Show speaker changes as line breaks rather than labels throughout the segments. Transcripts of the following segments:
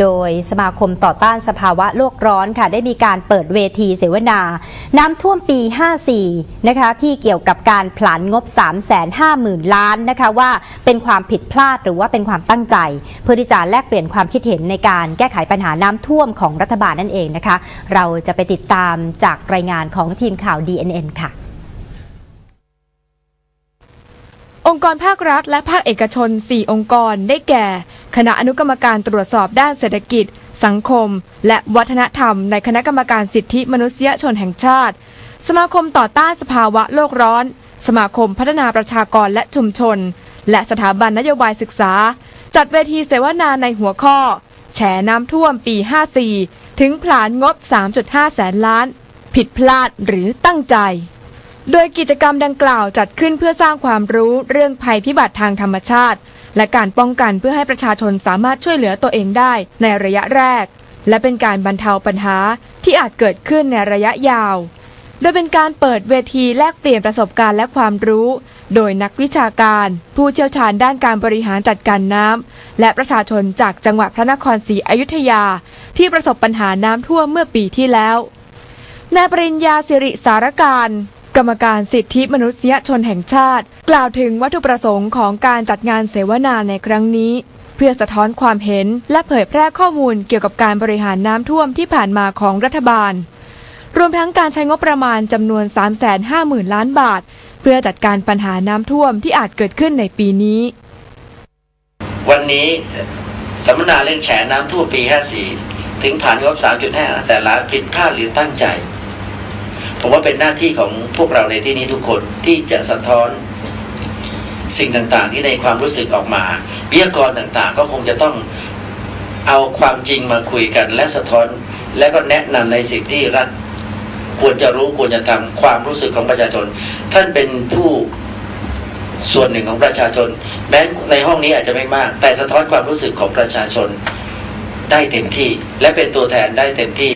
โดยสมาคมต่อต้านสภาวะโลกร้อนค่ะ ได้มีการเปิดเวทีเสวนา น้ำท่วมปี 54 นะคะ ที่เกี่ยวกับการผลานงบ 350,000 ล้านนะคะว่าเป็นความผิดพลาดหรือว่าเป็นความตั้งใจ เพื่อที่จะแลกเปลี่ยนความคิดเห็นในการแก้ไขปัญหาน้ำท่วมของรัฐบาลนั่นเองนะคะ เราจะไปติดตามจากรายงานของทีมข่าว DNN ค่ะ
องค์กรภาครัฐและภาคเอกชน 4 องค์กรได้แก่ คณะอนุกรรมการตรวจสอบด้านเศรษฐกิจ สังคม และวัฒนธรรม ในคณะกรรมการสิทธิมนุษยชนแห่งชาติ สมาคมต่อต้านสภาวะโลกร้อน สมาคมพัฒนาประชากรและชุมชน และสถาบันนโยบายศึกษา จัดเวทีเสวนาในหัวข้อ แฉน้ำท่วมปี 54 ถึงผลานงบ 3.5 แสนล้าน ผิดพลาดหรือตั้งใจ โดยกิจกรรมดังกล่าวจัดขึ้นเพื่อสร้างความรู้เรื่องภัยพิบัติทางธรรมชาติ และการป้องกันเพื่อให้ประชาชนสามารถช่วยเหลือตัวเองได้ในระยะแรก และเป็นการบรรเทาปัญหาที่อาจเกิดขึ้นในระยะยาว โดยเป็นการเปิดเวทีแลกเปลี่ยนประสบการณ์และความรู้ โดยนักวิชาการ ผู้เชี่ยวชาญด้านการบริหารจัดการน้ำและประชาชนจากจังหวัดพระนครศรีอยุธยา ที่ประสบปัญหาน้ำท่วมเมื่อปีที่แล้วนายปริญญาสิริสารการ กรรมการสิทธิมนุษยชนแห่งชาติ กล่าวถึงวัตถุประสงค์ของการจัดงานเสวนาในครั้งนี้ เพื่อสะท้อนความเห็นและเผยแพร่ข้อมูลเกี่ยวกับการบริหารน้ำท่วมที่ผ่านมาของรัฐบาล รวมทั้งการใช้งบประมาณจำนวน 350,000 ล้านบาท เพื่อจัดการปัญหาน้ำท่วมที่อาจเกิดขึ้นในปีนี้
วันนี้สัมมนาเรื่องแฉน้ำท่วมปี 54 ถึงผ่านงบ 3.5 แสนล้านผิดพลาดหรือตั้งใจ ผมว่าเป็นหน้าที่ของพวกเราในที่นี้ทุกคนที่จะสะท้อนสิ่งต่างๆ ที่ในความรู้สึกออกมาวิทยากรต่างๆ ก็คงจะต้องเอาความจริงมาคุยกัน และสะท้อนและก็แนะนำในสิ่งที่รัฐควรจะรู้ควรจะทำความรู้สึกของประชาชน ท่านเป็นผู้ส่วนหนึ่งของประชาชนแม้ในห้องนี้อาจจะไม่มาก แต่สะท้อนความรู้สึกของประชาชนได้เต็มที่ และเป็นตัวแทนได้เต็มที่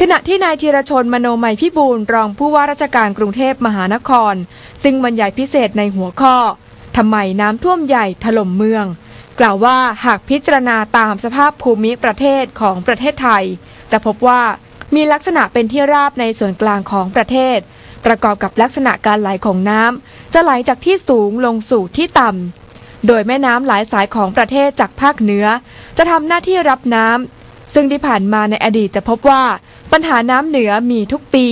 ขณะที่นายธีรชนมโนมัยพิบูลรองผู้ว่าราชการกรุงเทพมหานคร ซึ่งบรรยายพิเศษในหัวข้อทำไมน้ำท่วมใหญ่ถล่มเมือง กล่าวว่าหากพิจารณาตามสภาพภูมิประเทศของประเทศไทย จะพบว่ามีลักษณะเป็นที่ราบในส่วนกลางของประเทศ ประกอบกับลักษณะการไหลของน้ำจะไหลจากที่สูงลงสู่ที่ต่ำโดยแม่น้ำหลายสายของประเทศจากภาคเหนือ จะทำหน้าที่รับน้ำ ซึ่งที่ผ่านมาในอดีตจะพบว่าปัญหาน้ำเหนือมีทุกปี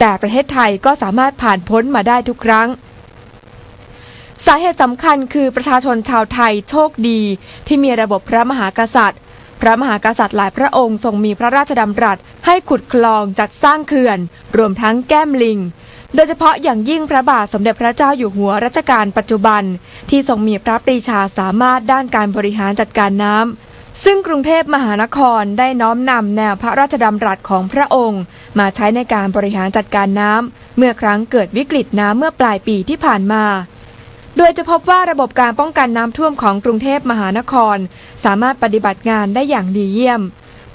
แต่ประเทศไทยก็สามารถผ่านพ้นมาได้ทุกครั้ง สาเหตุสำคัญคือประชาชนชาวไทยโชคดี ที่มีระบบพระมหากษัตริย์ พระมหากษัตริย์หลายพระองค์ทรงมีพระราชดำรัส ให้ขุดคลองจัดสร้างเขื่อน รวมทั้งแก้มลิงโดยเฉพาะอย่างยิ่งพระบาทสมเด็จพระเจ้าอยู่หัวรัชกาลปัจจุบัน ที่ทรงมีพระปรีชาสามารถด้านการบริหารจัดการน้ำ ซึ่งกรุงเทพมหานครได้น้อมนำแนวพระราชดำรัสของพระองค์ มาใช้ในการบริหารจัดการน้ำเมื่อครั้งเกิดวิกฤตน้ำเมื่อปลายปีที่ผ่านมา โดยจะพบว่าระบบการป้องกันน้ำท่วมของกรุงเทพมหานคร สามารถปฏิบัติงานได้อย่างดีเยี่ยม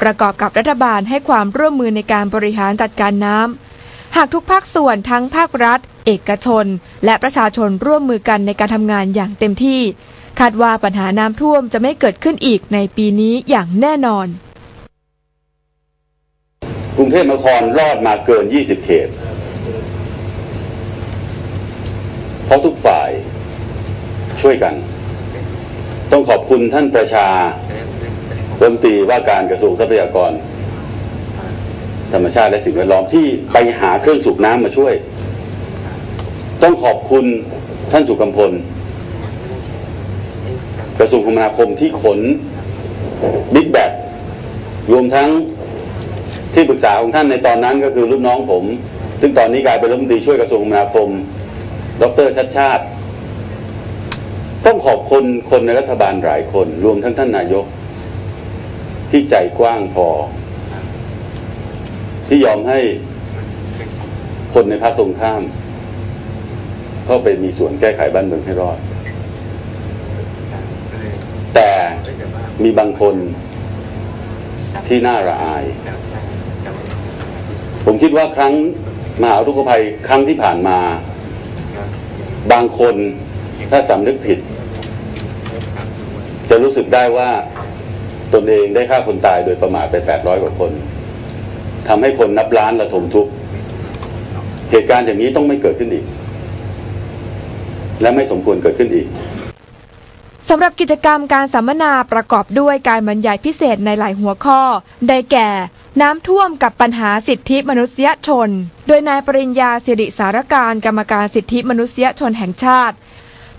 ประกอบกับรัฐบาลให้ความร่วมมือในการบริหารจัดการน้ำหากทุกภาคส่วนทั้งภาครัฐ เอกชน และประชาชนร่วมมือกันในการทำงานอย่างเต็มที่ คาดว่าปัญหาน้ำท่วมจะไม่เกิดขึ้นอีกในปีนี้อย่างแน่นอน
กรุงเทพมหานครรอดมาเกิน 20 เขต เพราะทุกฝ่ายช่วยกัน ต้องขอบคุณท่านประชารัฐมตีว่าการกระทรวงทรัพยากร ธรรมชาติและสิ่งแวดล้อมที่ไปหาเครื่องสูบน้ำมาช่วย ต้องขอบคุณท่านสุกำพล กระทรวงคมนาคมที่ขนบิ๊กแบกรวมทั้งที่ปรึกษาของท่านในตอนนั้นก็คือรุ่นน้องผม ซึ่งตอนนี้กลายเป็นรัฐมนตรีช่วยกระทรวงคมนาคม ดรชัดชาติ ต้องขอบคุณคนในรัฐบาลหลายคน รวมทั้งท่านนายก ที่ใจกว้างพอ ที่ยอมให้คนในพรรคตรงข้าม เข้าไปมีส่วนแก้ไขบ้านเมืองให้รอด แต่มีบางคนที่น่าระอาย ผมคิดว่าครั้งมหาอุกภัยครั้งที่ผ่านมา บางคนถ้าสำนึกผิด จะรู้สึกได้ว่าตนเองได้ฆ่าคนตายโดยประมาทไป800กว่าคนทำให้คนนับล้านระทมทุกข์เหตุการณ์อย่างนี้ต้องไม่เกิดขึ้นอีก และไม่สมควรเกิดขึ้นอีก
สำหรับกิจกรรมการสัมมนาประกอบด้วยการบรรยายพิเศษในหลายหัวข้อ ได้แก่ น้ำท่วมกับปัญหาสิทธิมนุษยชน โดยนายปริญญาสิริสารการกรรมการสิทธิมนุษยชนแห่งชาติ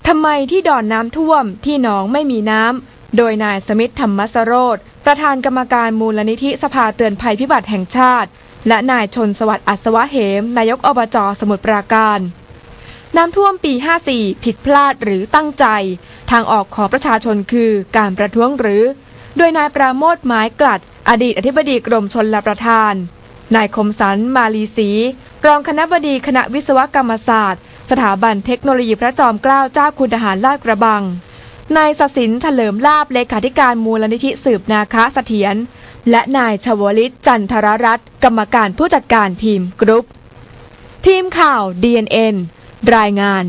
ทำไมที่ดอนน้ำท่วมที่หนองไม่มีน้ำ โดยนายสมิทธธรรมสโรธประธานกรรมการมูลนิธิสภาเตือนภัยพิบัติแห่งชาติ และนายชนสวัสดิ์อัศวะเหม นายกอบจสมุทรปราการ น้ำท่วมปี 54 ผิดพลาดหรือตั้งใจ ทางออกของประชาชนคือการประท้วงหรือ โดยนายปราโมทไม้กลัด อดีตอธิบดีกรมชนลประทาน นายคมสันมาลีศรีรองคณะบดีคณะวิศวกรรมศาสตร์ สถาบันเทคโนโลยีพระจอมเกล้าเจ้าคุณทหารลาดกระบัง นายสศินเฉลิมลาบเลขาธิการมูลนิธิสืบนาคเสถียรและนายชวลิตจันทรรัตน์กรรมการผู้จัดการทีมกรุ๊ป ทีมข่าว DNN รายงาน